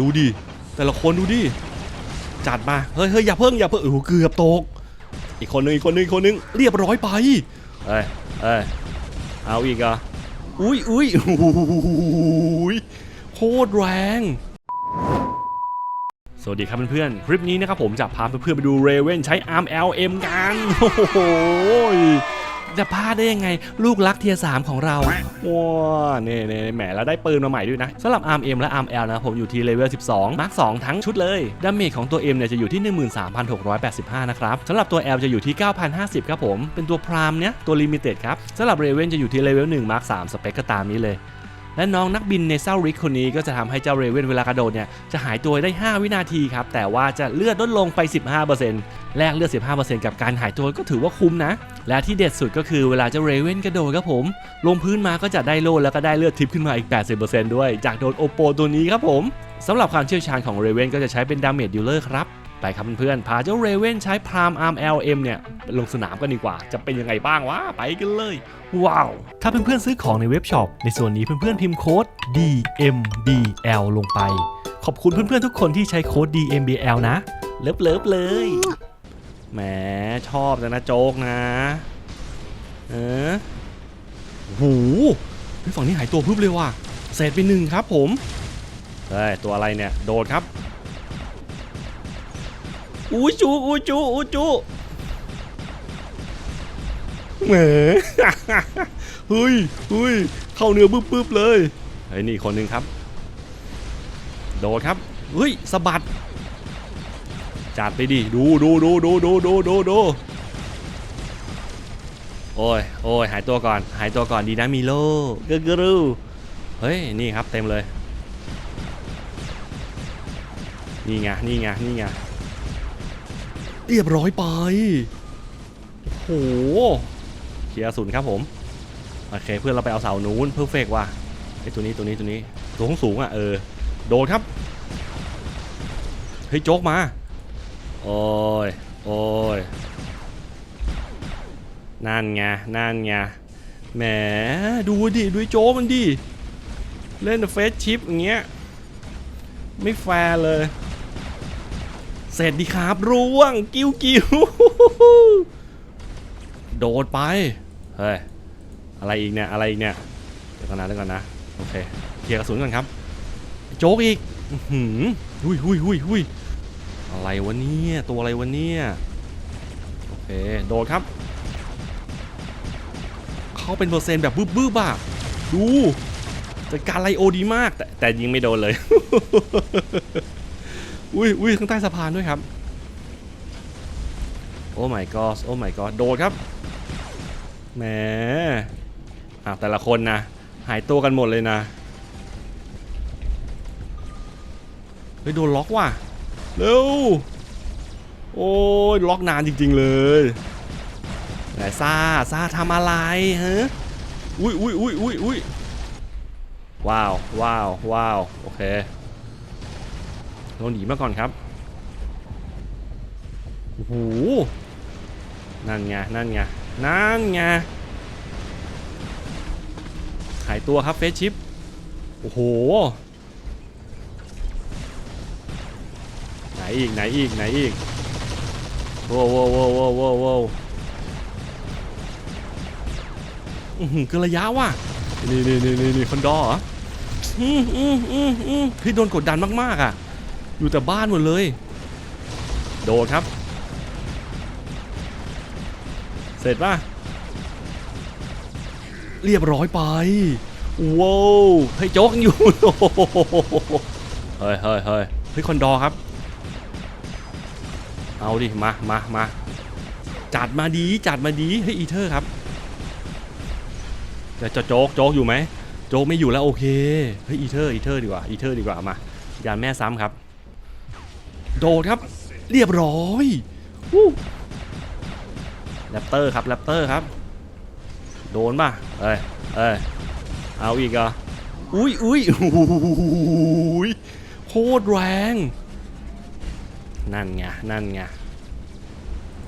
ดูดิแต่ละคนดูดิจัดมาเฮ้ยเฮ้ยอย่าเพิ่งอย่าเพิ่งโอ้โหเกือบตก อีกคนนึงอีกคนนึงอีกคนนึงเรียบร้อยไปเอ้ยเอ้ยเอาอีกเหรอะอุ้ยอุ้ยอุ้ยโคตรแรงสวัสดีครับเพื่อนๆ คลิปนี้นะครับผมจะพาเพื่อนๆไปดูเรเว่นใช้ ARM LM กัน โอ้โห จะพลาดได้ยังไง ลูกรักเทียร์สามของเราว้าเน่เน่แหมแล้วได้ปืนมาใหม่ด้วยนะสำหรับ ARM M และ ARM L นะครับผมอยู่ที่เลเวล 12 มาร์ค 2 ทั้งชุดเลยดาเมจของตัว M เนี่ยจะอยู่ที่ 13,685 นะครับสำหรับตัว L จะอยู่ที่ 9,050 ครับผม เป็นตัวพรามเนี้ยตัวลิมิเต็ดครับสำหรับเรเว่นจะอยู่ที่เลเวล1มาร์ค3สเปคก็ตามนี้เลย และน้องนักบินในเซาริกคนนี้ก็จะทำให้เจ้าเรเวนเวลากระโดดเนี่ยจะหายตัวได้ 5 วินาทีครับ แต่ว่าจะเลือดลดลงไป 15%แลกเลือด 15%กับการหายตัวก็ถือว่าคุ้มนะ และที่เด็ดสุดก็คือเวลาเจ้าเรเวนกระโดดครับผม ลงพื้นมาก็จะได้โล่แล้วก็ได้เลือดทิปขึ้นมาอีก 80%ด้วย จากโดนโอโปตัวนี้ครับผมสำหรับความเชี่ยวชาญของเรเวนก็จะใช้เป็นดาเมจดิลเลอร์ครับ ไปครับเพื่อนๆ พาเจ้าเรเว่นใช้พรามอาร์ม LM เนี่ยลงสนามกันดีกว่า จะเป็นยังไงบ้างวะ ไปกันเลย ว้าว ถ้าเพื่อนๆซื้อของในเว็บช็อป ในส่วนนี้เพื่อนๆพิมพ์โค้ด DMBL ลงไป ขอบคุณเพื่อนๆทุกคนที่ใช้โค้ด DMBL นะ เลิฟเลิฟๆเลย แหมชอบจังนะโจ๊กนะ เออโอ้โหเฮ้ยฝั่งนี้หายตัวพึบเลยว่ะเศษไปหนึ่งครับผม เฮ้ย ตัวอะไรเนี่ย โดดครับ อูจูอูจูอูจูแหมเฮ้ยเฮ้ยเข้าเนื้อปึ๊บปึ๊บเลยเฮ้ยนี่อีกคนหนึ่งครับ โดดครับเฮ้ยสะบัดจัดไปดิดูดูดูดูดูดูดูดูโอ้ยโอ้ยหายตัวก่อน หายตัวก่อนดีนะมิโลกึกกรูเฮ้ยนี่ครับเต็มเลย นี่ไงนี่ไงนี่ไง เรียบร้อยไป โหเคลียร์ศูนย์ครับผม โอเค เพื่อนเราไปเอาเสานู้นเพอร์เฟกว่ะไอตัวนี้ตัวนี้ตัวนี้ตัวสูงอะเออ โดดครับ เฮ้ยโจ๊กมา โอ้ย โอ้ย นั่นไง นั่นไง แหม ดูดิ ดูโจ๊กมันดิ เล่นเฟสชิปอย่างเงี้ย ไม่แฟร์เลย เสร็จดีครับร่วงกิ้วกิ้วโดดไป เฮ้ย อะไรอีกเนี่ย อะไรอีกเนี่ย เดี๋ยวก่อนนะเดี๋ยวก่อนนะ โอเค เคลียร์กระสุนก่อนครับ โจ๊กอีกหือหุยหุยหุยหุยอะไรวะเนี่ย ตัวอะไรวะเนี่ย โอเค โดดครับ เขาเป็นเปอร์เซ็นต์แบบบึ้บบึ้บอะดูจัดการไลโอดีมาก แต่แต่ยิงไม่โดนเลย อุ้ยอุ้ยข้างใต้สะพานด้วยครับ โอ้ my god โอ้ my god โดดครับ แหมอะแต่ละคนนะ หายตัวกันหมดเลยนะ เฮ้ย โดนล็อกว่ะ เร็ว โอ้ยล็อกนานจริง ๆ เลยไหนซาซาทำอะไรฮะอุ้ยอุ้ยอุ้ยอุ้ยอุ้ยว้าว ว้าว ว้าว โอเค เราหนีมาก่อนครับโอ้โหนั่นไงนั่นไงนั่นไงหายตัวครับเฟสชิปโอ้โหไหนอีกไหนอีกไหนอีกโว้วโว้วโว้วโว้วโว้วโว้วอื้อหือเกินระยะว่ะนี่นี่นี่นี่นี่คอนดอร์เหรออืมอืมอืมอืมพี่โดนกดดันมากๆอะ อยู่แต่บ้านหมดเลย โดดครับ เสร็จป่ะ เรียบร้อยไป ว้าวเฮ้โจ๊กยังอยู่ เฮ้ยเฮ้ยเฮ้ยเฮ้ยคอนดอครับ เอาดิ มามามาจัดมาดีจัดมาดีเฮ้อีเทอร์ครับจะจะโจ๊กโจ๊กอยู่ไหมโจ๊กไม่อยู่แล้วโอเคเฮ้ยอีเทอร์อีเทอร์ดีกว่าอีเทอร์ดีกว่ามา ยานแม่ซ้ำครับ โดดครับ เรียบร้อยวู้แรปเตอร์ครับแรปเตอร์ครับ โดนป่ะเอ้ยเอ้ยเอาอีกเหรอะอุ้ยอุ้ยอุ้ยโคตรแรง นั่นไงนั่นไง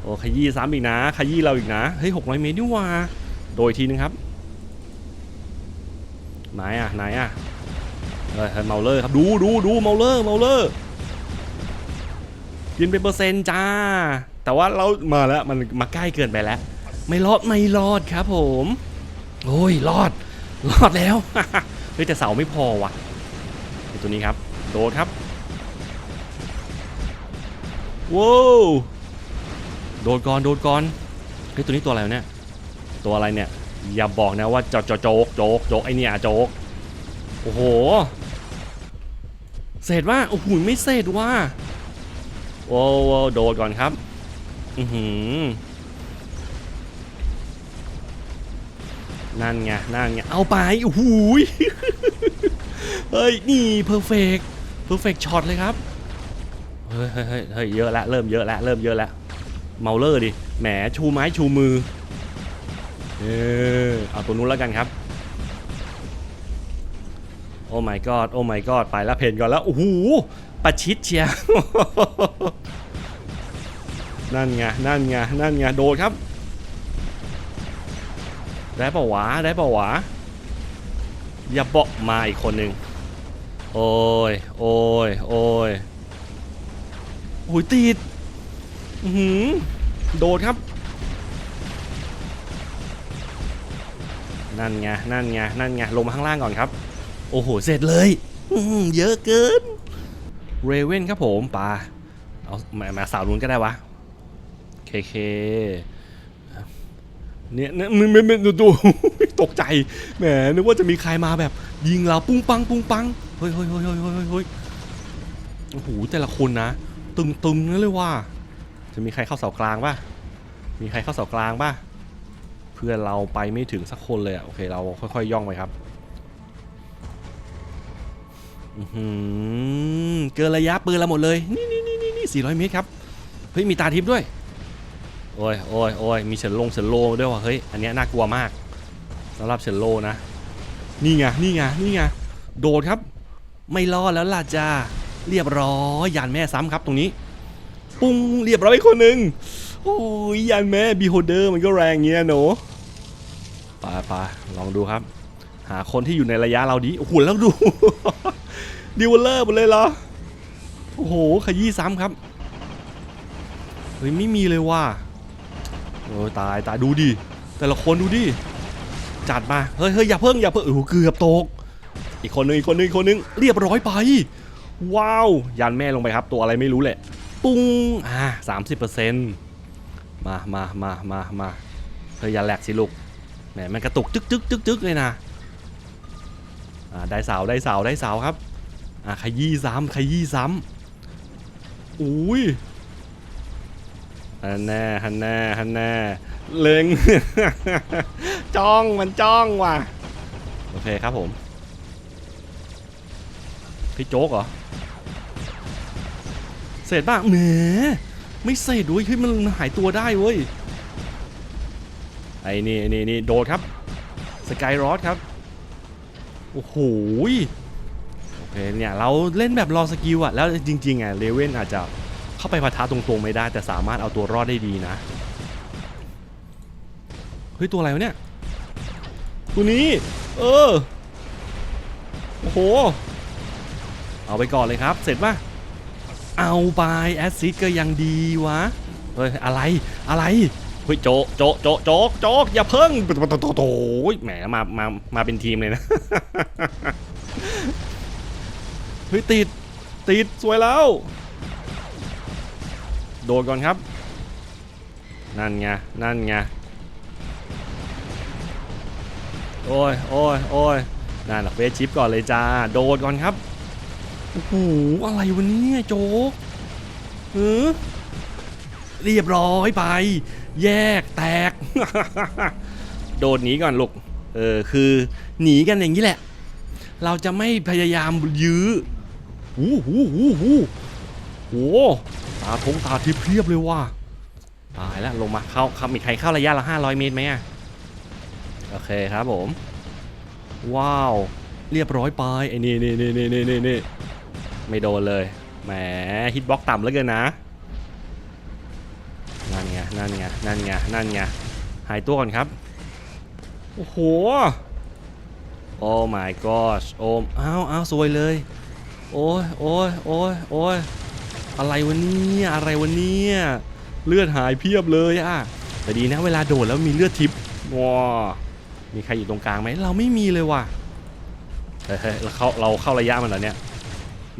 โอ้ขยี้ซ้ำอีกนะขยี้เราอีกนะเฮ้ยหกร้อยเมตรนี่หว่าโดยทีนึงครับไหนอะไหนอะเฮ้ยเฮ้ยเมาเลอร์ครับดูดูดูเมาเลอร์เมาเลอร์ กินเป็นเปอร์เซ็นต์จ้า แต่ว่าเรามาแล้วมันมาใกล้เกินไปแล้ว ไม่รอดไม่รอดครับผมโอ้ยรอดรอดแล้วเฮ้ยแต่เสาไม่พอว่ะไอตัวนี้ครับโดดครับว้าวโดดก่อนโดดก่อนเฮ้ยตัวนี้ตัวอะไรเนี่ยตัวอะไรเนี่ยอย่าบอกนะว่าจะจะโจกโจกโจกไอเนี่ยโจกโอ้โหเสร็จว่าโอ้โหไม่เสร็จว่า โอ้โหโดดก่อนครับ อือหือ นั่นไง นั่นไง เอาไปโอ้โหยเฮ้ย นี่เพอร์เฟกเพอร์เฟกช็อตเลยครับ เฮ้ยเฮ้ยเฮ้ยเยอะแล้วเริ่มเยอะแล้วเริ่มเยอะแล้วเมาเลอร์ดิ แหม ชูไม้ชูมือ เออเอาตัวนู้นแล้วกันครับโอ้ my god โอ้ my god ไปแล้วเพนก่อนแล้ว โอ้โห ประชิดเชียร์นั่นไงนั่นไงนั่นไงโดดครับ ได้ปะวะได้ปะวะอย่าบอกมาอีกคนหนึ่งโอ้ยโอ้ยโอ้ยโอ้ยติดอือหือโดดครับ นั่นไงนั่นไงนั่นไงลงมาข้างล่างก่อนครับ โอ้โห เสร็จเลยอื้อหือเยอะเกิน เรเว่นครับผมปาเอามามาสาวนู้นก็ได้วะเคเคเนี่ยเนี่ยมันมันดูดูตกใจแหมนึกว่าจะมีใครมาแบบ ยิงเราปุ้งปังปุ้งปังเฮ้ยเฮ้ยเฮ้ยเฮ้ยเฮ้ยเฮ้ยโอ้โหแต่ละคนนะ ตึงตึงนั่นเลยว่า จะมีใครเข้าเสากลางป่ะมีใครเข้าเสากลางป่ะเพื่อนเราไปไม่ถึงสักคนเลยอะโอเคเราค่อยๆย่องไปครับ เกินระยะปืนเราหมดเลยนี่นี่นี่นี่นี่สี่ร้อยเมตรครับ เฮ้ย มีตาทิพย์ด้วย โอ้ยโอ้ยโอ้ยมีเฉินลงเฉินโลด้วยว่ะ เฮ้ย อันนี้น่ากลัวมากสำหรับเฉินโลนะ นี่ไง นี่ไง นี่ไง โดดครับ ไม่รอดแล้วล่ะจ้า เรียบร้อยยานแม่ซ้ำครับตรงนี้ ปุ้ง เรียบร้อยคนหนึ่งโอ้ยยานแม่บีโฮเดอร์มันก็แรงเงี้ยหนูไปไปลองดูครับ หาคนที่อยู่ในระยะเราดี โอ้โห แล้วดู ดิวเลอร์หมดเลยเหรอ โอ้โห ขยี้ซ้ำครับ เฮ้ย ไม่มีเลยว่ะโอ้ตายตายดูดิ แต่ละคนดูดิ จัดมา เฮ้ยเฮ้ยอย่าเพิ่ง อย่าเพิ่งโอ้โหเกือบตก อีกคนนึงอีกคนนึงอีกคนนึง เรียบร้อยไป ว้าว ยันแม่ลงไปครับ ตัวอะไรไม่รู้แหละ ปุ้ง อ่าสามสิบเปอร์เซ็นต์มามามามามาเฮ้ยอย่าแหลกสิลูกแหมมันกระตุกจึ๊กจึ๊กจึ๊กจึ๊กเลยนะ อ่า ได้เสาได้เสาได้เสาครับ อ่าขยี้ซ้ำขยี้ซ้ำอุ้ยฮันแน่ฮันแน่ฮันแน่เล็ง จ้องมันจ้องว่ะ โอเคครับผม พี่โจ๊กเหรอ เสร็จบ้างแหมไม่เสร็จด้วยเฮ้ยมันหายตัวได้เว้ย ไอ้นี่นี่นี่โดดครับ สกายรอดครับ โอ้โห เคเนี่ยเราเล่นแบบรอสกิลอะแล้วจริงๆอะเลเว่นอาจจะเข้าไปปะทะตรงๆไม่ได้ แต่สามารถเอาตัวรอดได้ดีนะเฮ้ยตัวอะไรวะเนี่ยตัวนี้ เออโอ้โห เอาไปก่อนเลยครับ เสร็จป่ะเอาไปแอซซิดก็ยังดีวะเฮ้ยอะไรอะไรเฮ้ยโจโจโจโจกโจกอย่าเพิ่งโตโตโตโตแหมมามามาเป็นทีมเลยนะ ฮ้ยติด ติด สวยแล้ว โดนก่อนครับ นั่นไง นั่นไง โอ้ยโอ้ยโอ้ยนั่นหลักเวทชิปก่อนเลยจ้า โดดก่อนครับ โอ้โห อะไรวะเนี่ยโจ๊กเออเรียบร้อยไป แยกแตก โดดหนีก่อนลูก เออ คือหนีกันอย่างนี้แหละ เราจะไม่พยายามยื้อ หูหูหูหูโหตาทงตาทิพเพียบเลยว่ะตายแล้วลงมาเข้าครับมีใครเข้าระยะละ500 เมตรไหมอะโอเคครับผม ว้าว เรียบร้อยไปไอ้นี่นี่นี่นี่นี่นี่ไม่โดนเลยแหมฮิตบ็อกต่ำแล้วเกินนะนั่นไงนั่นไงนั่นไงนั่นไงหายตัวก่อนครับโอ้โหโอ้ my gosh โอ้อ้าวอ้าวสวยเลย โอ้ยโอ้ยโอ้ยโอ้ยอะไรวะเนี่ยอะไรวะเนี่ยเลือดหายเพียบเลยอะแต่ดีนะเวลาโดดแล้วมีเลือดทิพย์ว้ามีใครอยู่ตรงกลางไหมเราไม่มีเลยว่ะเฮ้ยเฮ้ยเราเข้าเราเข้าระยะมันเหรอเนี่ย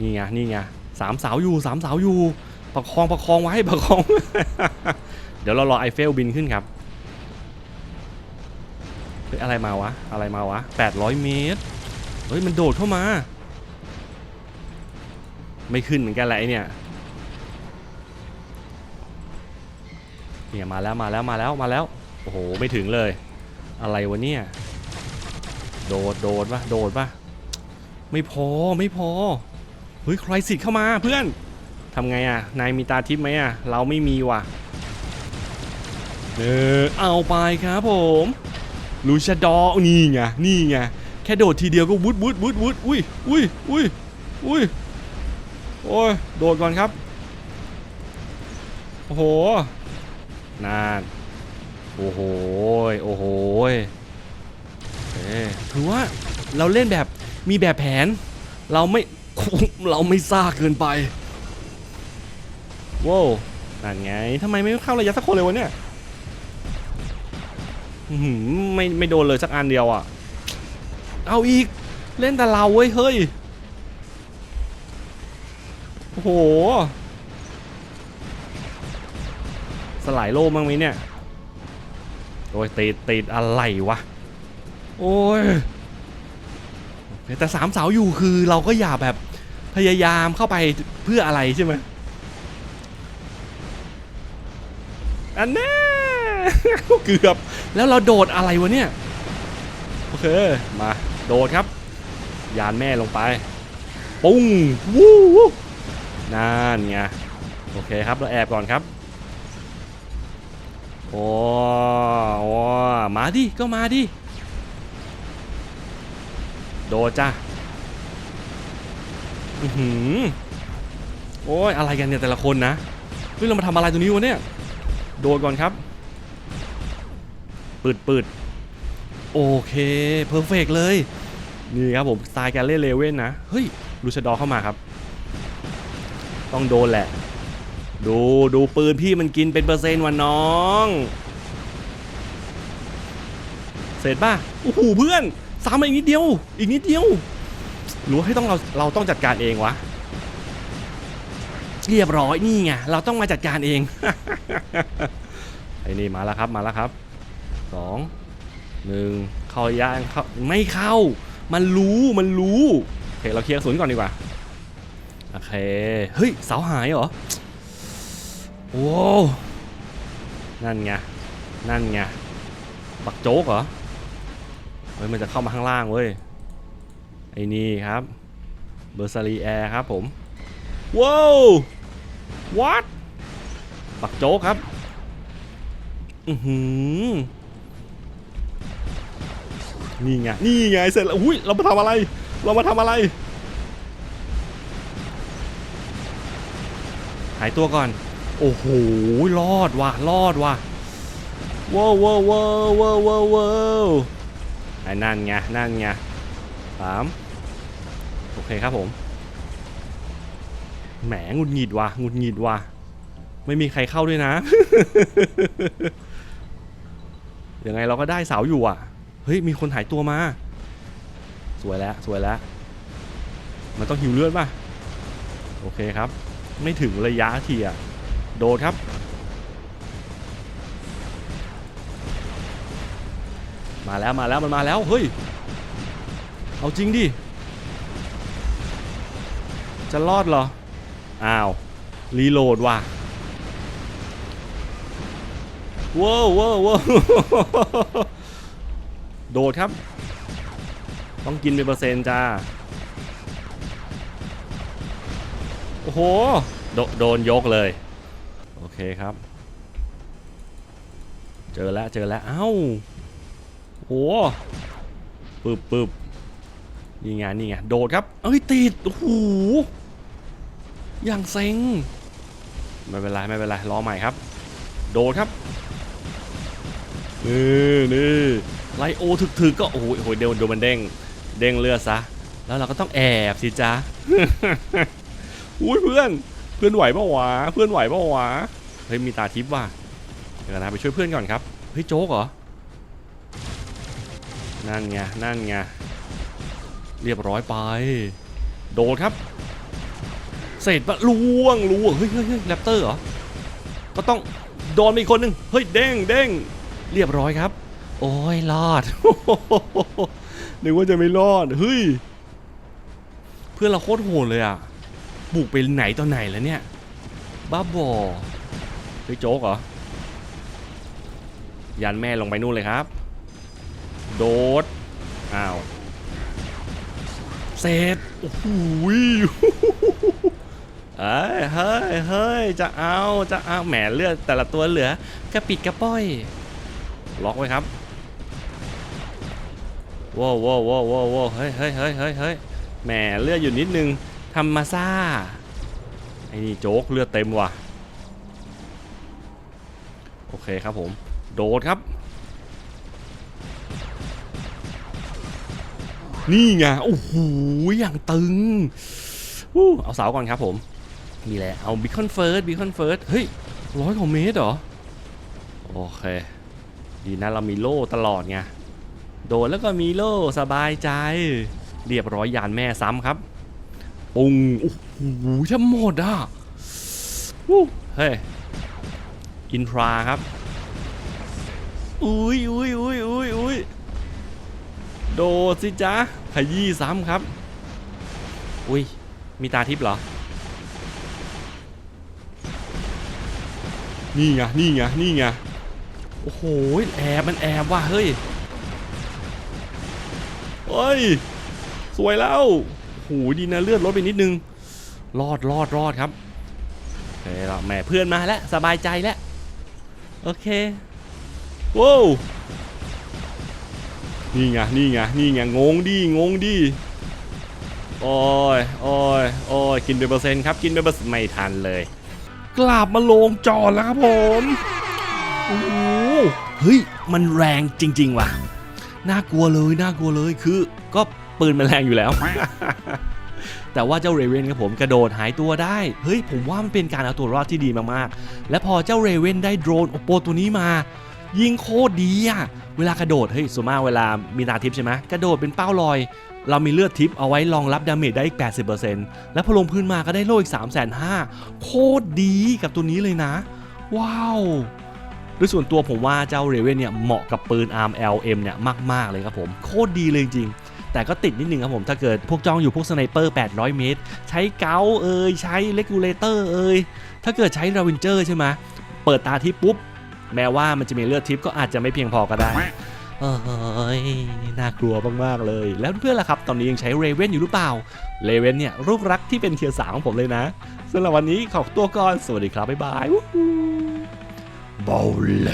นี่ไงนี่ไงสามสาวอยู่สามสาวอยู่ประคองประคองไว้ประคอง เดี๋ยวเรารอไอเฟลบินขึ้นครับเฮ้ยอะไรมาวะอะไรมาวะ800 เมตรเฮ้ยมันโดดเข้ามา ไม่ขึ้นเหมือนกันแหละไอเนี่ยเนี่ยมาแล้วมาแล้วมาแล้วมาแล้วโอ้โหไม่ถึงเลย อะไรวะเนี่ยโดดโดดปะโดดปะไม่พอไม่พอเฮ้ยใครสิทธิ์เข้ามาเพื่อนทำไงอะนายมีตาทิพย์ไหมอะ เราไม่มีว่ะเออเอาไปครับผมลูชาดอนี่ไงนี่ไงแค่โดดทีเดียวก็วุดวุดวุดวุดอุ้ยอุ้ยอุ้ยอุ้ย โอ้ย โดดก่อนครับ โอ้โห นาน โอ้โห โอ้โหเอ๊ะถือว่าเราเล่นแบบมีแบบแผน เราไม่ เราไม่ซ่าเกินไป ว้าวนั่นไงทำไมไม่เข้าระยะสักคนเลยวะเนี่ยหือไม่ไม่โดนเลยสักอันเดียวอะ เอาอีก เล่นแต่เราเว้ย เฮ้ย โอ้โห สลายโลมั้งไหมเนี่ย โอ้ยติดติดอะไรวะ โอ้ย แต่สามสาวอยู่คือเราก็อย่าแบบพยายามเข้าไปเพื่ออะไรใช่ไหมอันแน่เกือบแล้วเราโดดอะไรวะเนี่ย โอเค มา โดดครับ ยานแม่ลงไป ปุ้ง วู้ นั่นไงโอเคครับเราแอบก่อนครับโอ้โอมาดิก็มาดิโดจ้าอือหือโอ้ยอะไรกันเนี่ยแต่ละคนนะเฮ้ยเรามาทำอะไรตรงนี้วะเนี่ยโดดก่อนครับปืดปืดโอเคเพอร์เฟกเลยนี่ครับผมสไตล์การเล่นเลเว่นนะเฮ้ยลูชดอเข้ามาครับ ต้องโดนแหละ ดูดูปืนพี่มันกินเป็นเปอร์เซ็นต์วันน้อง เสร็จป่ะโอ้โหเพื่อนซ้ำมาอีกนิดเดียว อีกนิดเดียวหรือให้ต้องเราเราต้องจัดการเองวะเรียบร้อยนี่ไงเราต้องมาจัดการเองไอ้นี่มาแล้วครับมาแล้วครับสองหนึ่งเข้าระยะเข้าไม่เข้า มันรู้มันรู้โอเคเราเคลียร์กระสุนก่อนดีกว่า โอเค เฮ้ย เสาหายเหรอ โอ้นั่นไง นั่นไง ปักโจ๊กเหรอ เฮ้ย มันจะเข้ามาข้างล่างเว้ย ไอ้นี่ครับ เบอร์ซารีแอร์ครับผม ว้าววัดปักโจ๊กครับ อือหือ นี่ไง นี่ไง เสร็จแล้ว อุ้ย เรามาทำอะไร เรามาทำอะไรายตัวก่อน โอ้โห รอดว่ะ รอดว่ะว้าวว้าวว้าวว้าวว้าวไอ้นั่นไง นั่นไงสามโอเคครับผม แหมงุดหงิดว่ะงุดหงิดว่ะ ไม่มีใครเข้าด้วยนะ ยังไงเราก็ได้เสาอยู่อะ เฮ้ย มีคนหายตัวมา สวยแล้ว สวยแล้ว มันต้องหิวเลือดป่ะ โอเคครับ ไม่ถึงระยะทีอะโดดครับ มาแล้วมาแล้วมันมาแล้วเฮ้ย เอาจริงดิ จะรอดเหรอ อ้าว รีโหลดว่ะว้าวว้าวว้าวโดดครับ ต้องกินเป็นเปอร์เซ็นต์จ้า โอ้โหโดโดนยกเลย โอเคครับ เจอแล้วเจอแล้วเอ้าโอ้ปึบปึบนี่ไงนี่ไงโดดครับเอ้ยติดโอ้โหอย่างเซ็งไม่เป็นไรไม่เป็นไรรอใหม่ครับ โดดครับนี่นี่ไลโอถึกๆกก็โอ้โหโอ้โหเดี๋ยวเดี๋ยวมันเด้งเด้งเลือดซะแล้วเราก็ต้องแอบสิจ๊ะ อุ้ยเพื่อนเพื่อนไหวปะวะเพื่อนไหวปะวะเฮ้ยมีตาทิพย์ว่ะเดี๋ยวนะไปช่วยเพื่อนก่อนครับเฮ้ยโจ๊กเหรอนั่นไงนั่นไงเรียบร้อยไป โดดครับเสร็จปะล่วงล่วงเฮ้ยเฮ้ยเฮ้ยแรปเตอร์เหรอก็ต้องโดนอีกคนหนึ่งเฮ้ยเด้งเด้งเรียบร้อยครับ โอ้ยรอดนึกว่าจะไม่รอดเฮ้ยเพื่อนเราโคตรโหดเลยอะ บุกไปไหนตอนไหนแล้วเนี่ย บ้าบอเฮ้ยโจ๊กเหรอ ยันแม่ลงไปนู่นเลยครับ โดด อ้าว เสร็จ โอ้โหยเอ้ย เฮ้ย เฮ้ย จะเอา จะเอา แหมเลือดแต่ละตัวเหลือกระปิดกระป้อย ล็อกไว้ครับว้าวว้าวว้าวว้าวว้าวเฮ้ยเฮ้ยเฮ้ยเฮ้ยเฮ้ยแหมเลือดอยู่นิดนึง ทำมาซ่า ไอ้นี่โจ๊กเลือดเต็มว่ะ โอเคครับผม โดดครับ นี่ไง โอ้โห อย่างตึงอู้เอาเสาก่อนครับผม นี่แหละ เอาบิคอนเฟิร์สบิคอนเฟิร์ส เฮ้ยร้อยกว่าเมตรเหรอ โอเค ดีนะเรามีโล่ตลอดไง โดนแล้วก็มีโล่สบายใจ เรียบร้อยยานแม่ซ้ำครับ ปุ้งโอ้โหจะหมดอะวู้เฮ้ยอินทราครับ อุ้ยอุ้ยอุ้ยอุ้ยอุ้ยโดดสิจ๊ะขยี้ซ้ำครับ อุ้ย มีตาทิพย์เหรอ นี่ไง นี่ไง นี่ไง โอ้โห แอบมันแอบว่ะ เฮ้ย เฮ้ย สวยแล้ว โอ้โหดีนะเลือดลดไปนิดนึง รอดรอดรอดครับโอเคแล้วแหม่เพื่อนมาแล้วสบายใจแล้วโอเคว้าวนี่ไงนี่ไงนี่ไงงงดิงงดิโอ้ยโอ้ยโอ้ยกินเป็นเปอร์เซ็นต์ครับกินเป็นเปอร์เซ็นต์ไม่ทันเลย กลับมาลงจอดแล้วครับผมโอ้โหเฮ้ยมันแรงจริง ๆ ว่ะน่ากลัวเลยน่ากลัวเลยคือก็ ปืนมันแรงอยู่แล้ว แต่ว่าเจ้าเรเวนครับผมกระโดดหายตัวได้ เฮ้ยผมว่ามันเป็นการเอาตัวรอดที่ดีมากๆ และพอเจ้าเรเวนได้โดรนโอโปตัวนี้มา ยิงโคตรดีอะเวลากระโดดเฮ้ยส่วนมากเวลามีตาทิพใช่ไหมกระโดดเป็นเป้าลอย เรามีเลือดทิพเอาไว้รองรับดาเมจได้อีก 80%แล้วพอลงพื้นมาก็ได้โล่อีก 3 5 0 0 0โคตรดีกับตัวนี้เลยนะ ว้าวโดยส่วนตัวผมว่าเจ้าเรเวนเนี่ยเหมาะกับปืน ARM LM เนี่ยมาก ๆ เลยครับผม โคตรดีเลยจริง แต่ก็ติดนิดนึงครับผมถ้าเกิดพวกจ้องอยู่พวกสไนเปอร์ 800 เมตร ใช้เกาเอ่ยใช้เลกูเลเตอร์เอ่ยถ้าเกิดใช้ราวินเจอร์ใช่ไหมเปิดตาทิพย์ปุ๊บ แม้ว่ามันจะมีเลือดทิพย์ก็อาจจะไม่เพียงพอก็ได้เอ้ยน่ากลัวมากๆเลย แล้วเพื่อนล่ะครับ ตอนนี้ยังใช้เรเวนอยู่หรือเปล่าเรเวนเนี่ยลูกรักที่เป็นเทียร์สาของผมเลยนะสำหรับวันนี้ขอตัวก่อน สวัสดีครับ บ๊ายบายบอล